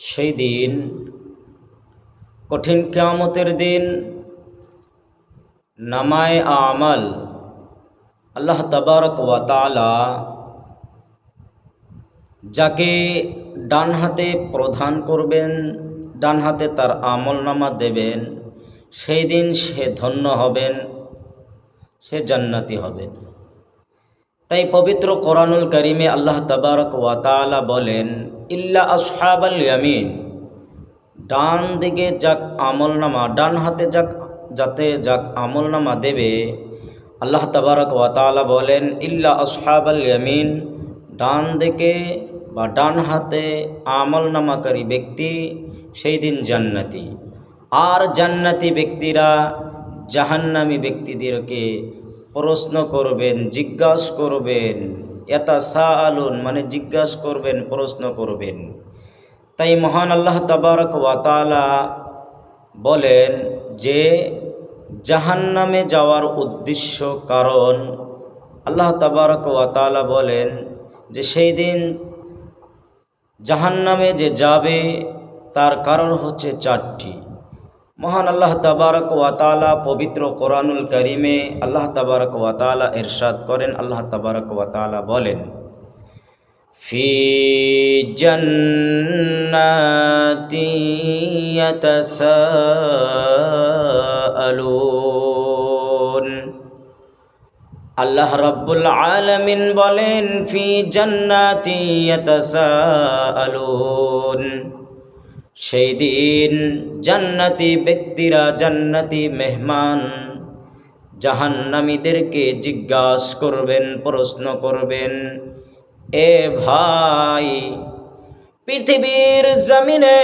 সেই দিন, কঠিন কেয়ামতের দিন, নামায় আমল, আল্লাহ তবারক ওয়াতালা যাকে ডান হাতে প্রদান করবেন, ডান হাতে তার আমল নামা দেবেন, সেই দিন সে ধন্য হবেন, সে জান্নাতি হবেন। তাই পবিত্র কোরআনুল করিমে আল্লাহ তবারক ওয়াতালা বলেন ইল্লা আসহাবাল ইয়ামিন। ডান দিকে যাক আমল নামা ডান হাতে যাক, যাতে যাক আমল নামা দেবে। আল্লাহ তবারক ওয়াতালা বলেন, ইল্লা আসহাবাল ইয়ামিন, ডান দিকে বা ডান হাতে আমল নামাকারী ব্যক্তি সেই দিন জান্নাতি। আর জান্নাতি ব্যক্তিরা জাহান্নামী ব্যক্তিদেরকে প্রশ্ন করবেন, জিজ্ঞাসা করবেন এতা সা আলুন মানে জিজ্ঞাসা করবেন, প্রশ্ন করবেন। তাই মহান আল্লাহ তাবারক ওয়াতালা বলেন যে, জাহান্নামে যাওয়ার উদ্দেশ্য কারণ, আল্লাহ তাবারক ওয়াতালা বলেন যে, সেই দিন জাহান্নামে যে যাবে, তার কারণ হচ্ছে চারটি। মহান আল্লাহ তাবারক ওয়াতালা পবিত্র কোরআনুল করিমে আল্লাহ তাবারক ওয়াতালা এরশাদ করেন। আল্লাহ তাবারক ওয়াতালা বলেন, ফি জান্নাতি ইয়াতাসাআলুন। আল্লাহ রাব্বুল আলামিন বলেন, ফি জান্নাতি ইয়াতাসাআলুন। সেই দিন জান্নাতি ব্যক্তিরা জান্নাতি মেহমান জাহান্নামীদেরকে জিজ্ঞাসা করবেন, প্রশ্ন করবেন, এ ভাই, পৃথিবীর জমিনে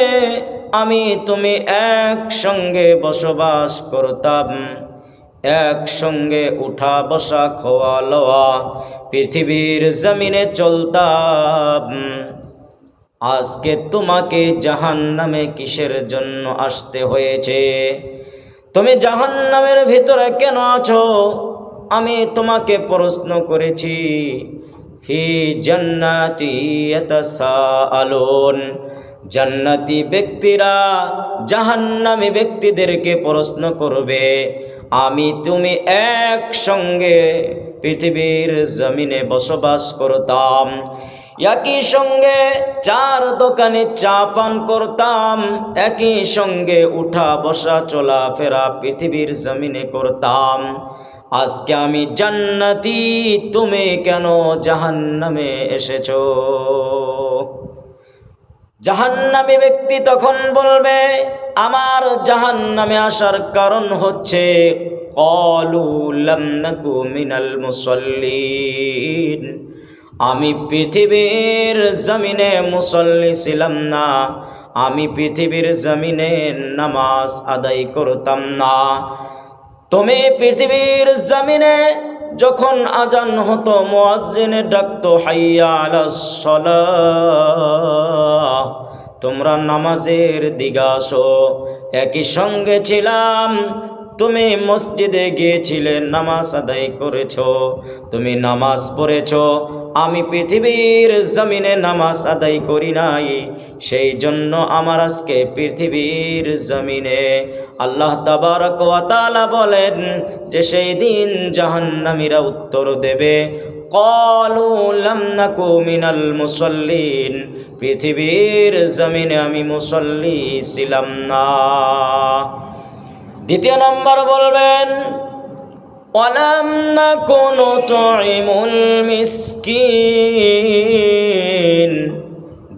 আমি তুমি একসঙ্গে বসবাস করতাম, একসঙ্গে উঠা বসা খোয়া লওয়া, পৃথিবীর জমিনে চলতাম। আজকে তোমাকে জাহান নামে কিসের জন্য আসতে হয়েছে? তুমি জাহান নামের ভিতরে কেন আছো? আমি তোমাকে প্রশ্ন করেছি। ফি জান্নাতি আলোন জান্নাতি ব্যক্তিরা জাহান্নামী ব্যক্তিদেরকে প্রশ্ন করবে, আমি তুমি একসঙ্গে পৃথিবীর জমিনে বসবাস করতাম। একই সঙ্গে চার দোকানে চা পান করতাম, একই সঙ্গে উঠা বসা চলাফেরা পৃথিবীর জমিনে করতাম। আজকে আমি জান্নাতি, তুমি কেন জাহান্নামে এসেছ? জাহান্নামী ব্যক্তি তখন বলবে, আমার জাহান্নামে আসার কারণ হচ্ছে নাকু মিনাল মুসল্লিন। আমি পৃথিবীর জমিনে মুসল্লি ছিলাম না। আমি পৃথিবীর জমিনে নামাজ আদায় করতাম না। তুমি পৃথিবীর জমিনে যখন আজান হতো, মোয়াজ্জিনে ডাকতো, হাইয়া আলাস তোমরা নামাজের দিগাসো একই সঙ্গে ছিলাম। তুমি মসজিদে গিয়েছিলে, নামাজ আদায় করেছ। তুমি নামাজ পড়েছ। আমি পৃথিবীর জমিনে নামাজ আদায় করি নাই। সেই জন্য আমার আজকে পৃথিবীর জমিনে আল্লাহ তাবারক ওয়াতালা বলেন যে সেই দিন জাহান্নামীরা উত্তর দেবে। মিনাল মুসল্লিন। পৃথিবীর জমিনে আমি মুসল্লি ছিলাম না। দ্বিতীয় নম্বর বলবেন ওয়ালাম নাকুনু তুইমুল মিসকিন।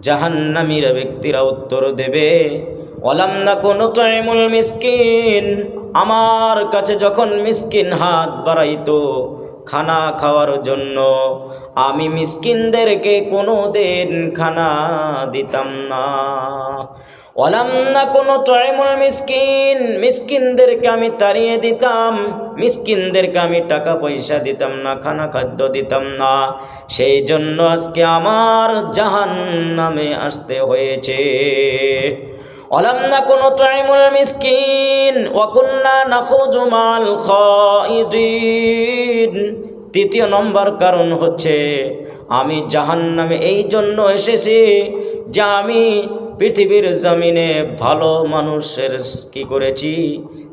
জাহান্নামীরা ব্যক্তিরা উত্তর দেবে, ওয়ালাম নাকুনু তুইমুল মিসকিন। আমার কাছে যখন মিসকিন হাত বাড়াইতো খানা খাওয়ার জন্য, আমি মিসকিনদেরকে কোনো দিন খানা দিতাম না। ওলাম না কোনো টয়মুল মিসকিন, মিসকিনদেরকে আমি তাড়িয়ে দিতাম, মিসকিনদেরকে আমি টাকা পয়সা দিতাম না, খানা খাদ্য দিতাম না। সেই জন্য আজকে আমার জাহান নামে আসতে হয়েছে। ওলাম না কোনো টয়মুল মিসকিন ওয়াকুন্না নাখুজু মাল খাইদিন। তৃতীয় নম্বর কারণ হচ্ছে, আমি জাহান নামে এই জন্য এসেছি যে আমি পৃথিবীর জমিনে ভালো মানুষের কি করেছি?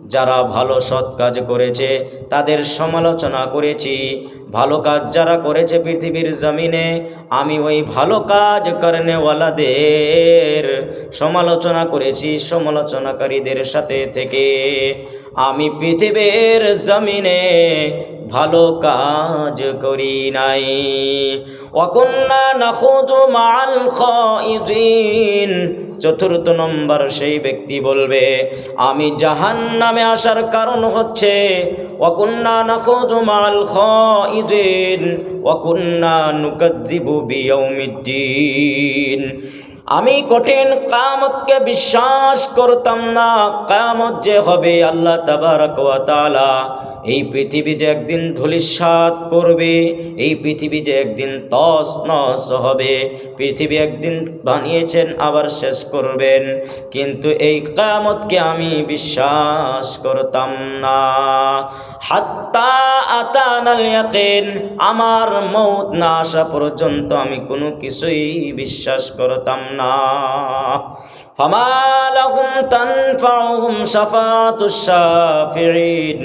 যারা ভালো সৎ কাজ করেছে, তাদের সমালোচনা করেছি। ভালো কাজ যারা করেছে পৃথিবীর জমিনে, আমি ওই ভালো কাজ করেনেওয়ালাদের সমালোচনা করেছি, সমালোচনাকারীদের সাথে থেকে। আমি পৃথিবীর জমিনে ভালো কাজ করি নাই। অকন্যা নাখুদু মাল খাইদিন চতুর্থ নম্বর সেই ব্যক্তি বলবে, আমি জাহান নামে আসার কারণ হচ্ছে অকন্যা নাখুদু মাল খাইদিন অকন্যা নুকাদ্দিবু আমি কঠিন কামতকে বিশ্বাস করতাম না। কামত যে হবে আল্লাহ তাবারক ওয়া এই পৃথিবী যে একদিন ধূলিসাৎ করবে, এই পৃথিবী যে একদিন তস নস হবে, পৃথিবী একদিন বানিয়েছেন, আবার শেষ করবেন। কিন্তু এই কামতকে আমি বিশ্বাস করতাম না। হাত্তা আতানাল আমার মৌত না আসা পর্যন্ত আমি কোনো কিছুই বিশ্বাস করতাম না। ফামা লাহুম তানফাউহুম শাফাতুশ শাফিঈন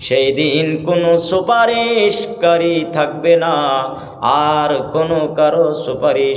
সেই দিন কোনো সুপারিশকারী থাকবে না আর কোনো কারও সুপারিশ